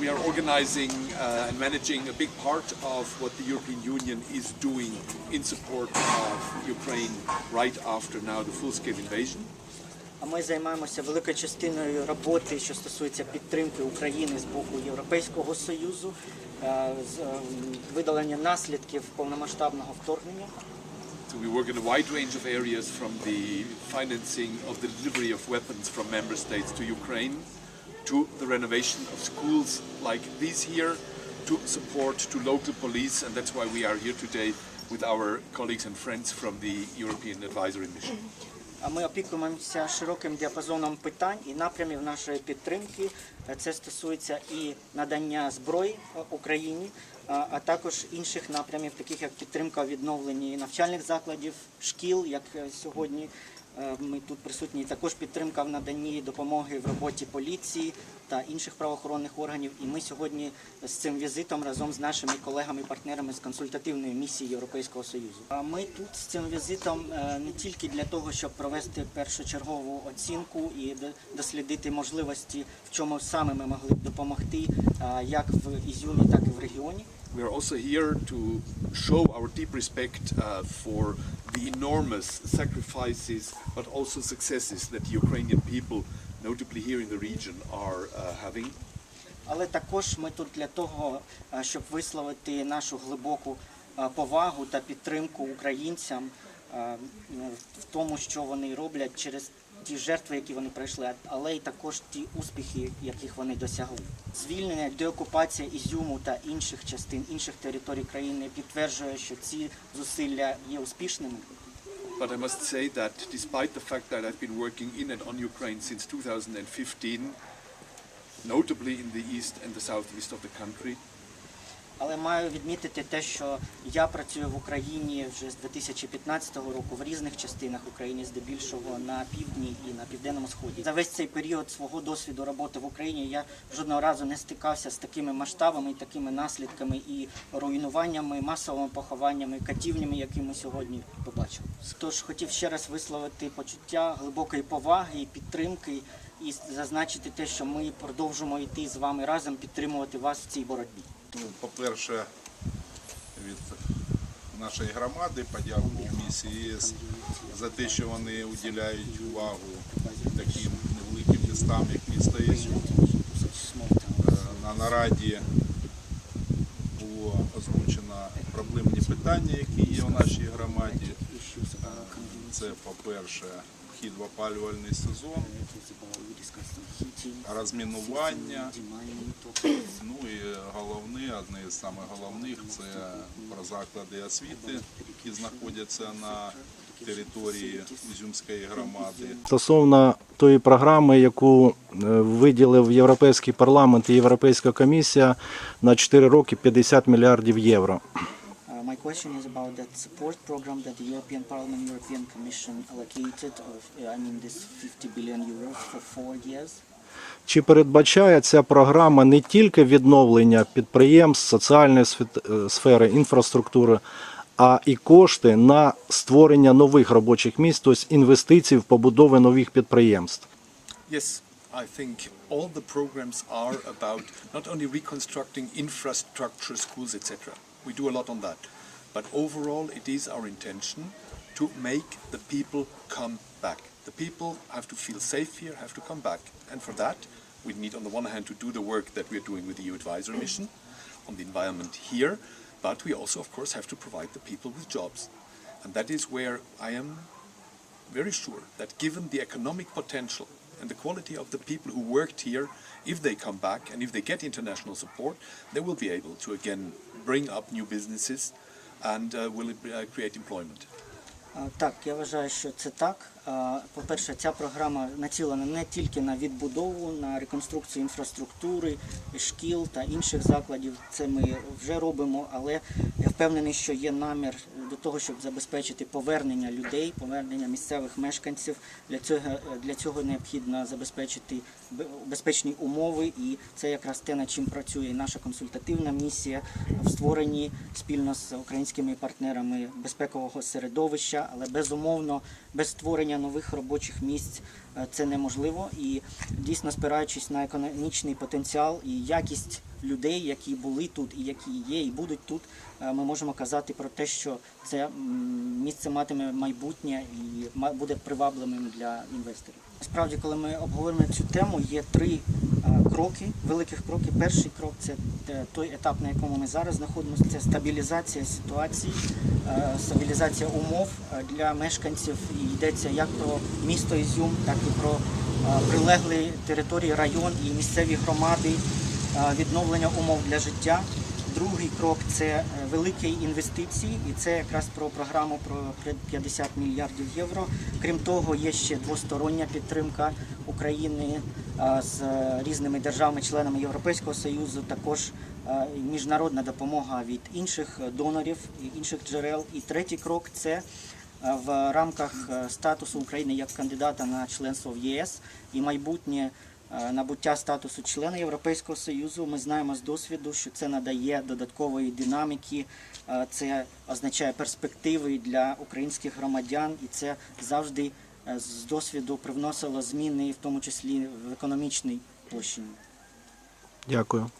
we are organizing uh, and managing a big part of what the European Union is doing in support of Ukraine right after now the full-scale invasion. А ми займаємося великою частиною роботи, що стосується підтримки України з боку Європейського Союзу, е, з е, видалення наслідків повномасштабного вторгнення. So we work in a wide range of areas from the financing of the delivery of weapons from member states to Ukraine To the renovation of schools like these here to support to local police and that's why we are here today with our colleagues and friends from the European Advisory Mission. Ми опікуємося широким діапазоном питань і напрямів нашої підтримки. Це стосується і надання зброї Україні, а також інших напрямів, таких як підтримка у відновленні навчальних закладів, шкіл, як е, сьогодні. Е, Ми тут присутні, також підтримка в наданні допомоги в роботі поліції та інших правоохоронних органів. І ми сьогодні з цим візитом разом з нашими колегами, партнерами з консультативної місії Європейського Союзу. Ми тут з цим візитом е, не тільки для того, щоб провести першочергову оцінку і дослідити можливості, в чому саме ми могли б допомогти, як в Ізюмі, так і в регіоні. We are also here to show our deep respect uh, for the enormous sacrifices but also successes that the Ukrainian people, notably here in the region, are uh, having. Але також ми тут для того, е, щоб висловити нашу глибоку е, повагу та підтримку українцям е, ну, в тому, що вони роблять через ті жертви, які вони пройшли, але й також ті успіхи, яких вони досягли. Звільнення, деокупація Ізюму та інших частин інших територій країни підтверджує, що ці зусилля є успішними. But I must say that despite the fact that I've been working in and on Ukraine since 2015, notably in the east and the southeast of the country, Але маю відмітити те, що я працюю в Україні вже з 2015 року в різних частинах України, здебільшого на півдні і на південному сході. За весь цей період свого досвіду роботи в Україні я жодного разу не стикався з такими масштабами, такими наслідками і руйнуваннями, масовими похованнями, катівнями, які ми сьогодні побачили. Тож хотів ще раз висловити почуття глибокої поваги і підтримки. І зазначити те, що ми продовжимо йти з вами разом, підтримувати вас в цій боротьбі. Ну, по-перше, від нашої громади подяку місії ЄС за те, що вони уділяють увагу таким невеликим містам, як місто Ізюм. Е, На нараді було озвучено проблемні питання, які є у нашій громаді. Е, Це, по-перше, вхід в опалювальний сезон, розмінування. Ну і головне, одне з самих головних це про заклади освіти, які знаходяться на території Ізюмської громади. Стосовно тої програми, яку е, виділив Європейський парламент і Європейська комісія на 4 роки 50 мільярдів євро. Uh, question is about that support program that the European Parliament, European Commission allocated of, uh, I mean, this 50 billion euros for four years. Чи передбачає ця програма не тільки відновлення підприємств, соціальної е, сфери, інфраструктури, а і кошти на створення нових робочих місць, тобто інвестиції в побудови нових підприємств? Yes, I think all the programs are about not only reconstructing infrastructure, schools, etc. We do a lot on that. But overall, it is our intention to make the people come back. The people have to feel safe here, have to come back. And for that, we need, on the one hand, to do the work that we are doing with the EU advisory Mission on the environment here, but we also, of course, have to provide the people with jobs. And that is where I am very sure that given the economic potential and the quality of the people who worked here, if they come back and if they get international support, they will be able to again bring up new businesses and uh, will uh, create employment. Так, я вважаю, що це так. По-перше, ця програма націлена не тільки на відбудову, на реконструкцію інфраструктури, шкіл та інших закладів. Це ми вже робимо, але я впевнений, що є намір до того, щоб забезпечити повернення людей, повернення місцевих мешканців. Для цього для цього необхідно забезпечити бе- безпечні умови, і це якраз те, над чим працює наша консультативна місія в створенні спільно з українськими партнерами безпекового середовища, але безумовно без створення нових робочих місць е, це неможливо. І дійсно спираючись на економічний потенціал і якість людей, які були тут, і які є, і будуть тут, е, ми можемо казати про те, що це місце матиме майбутнє і буде привабливим для інвесторів. Насправді, коли ми обговорюємо цю тему, є три кроки, великих кроки. Перший крок це той етап, на якому ми зараз знаходимося. Це стабілізація ситуації, е, стабілізація умов е, для мешканців. І йдеться як про місто Ізюм, так і про е, прилеглі території, район і місцеві громади, е, відновлення умов для життя. Другий крок це е, великі інвестиції, і це якраз про програму про 50 мільярдів євро. Крім того, є ще двостороння підтримка України е, з різними державами-членами Європейського Союзу, також міжнародна допомога від інших донорів і інших джерел. І третій крок це в рамках статусу України як кандидата на членство в ЄС і майбутнє набуття статусу члена Європейського Союзу. Ми знаємо з досвіду, що це надає додаткової динаміки, це означає перспективи для українських громадян, і це завжди Е, з досвіду привносила зміни, в тому числі в економічній площині. Дякую.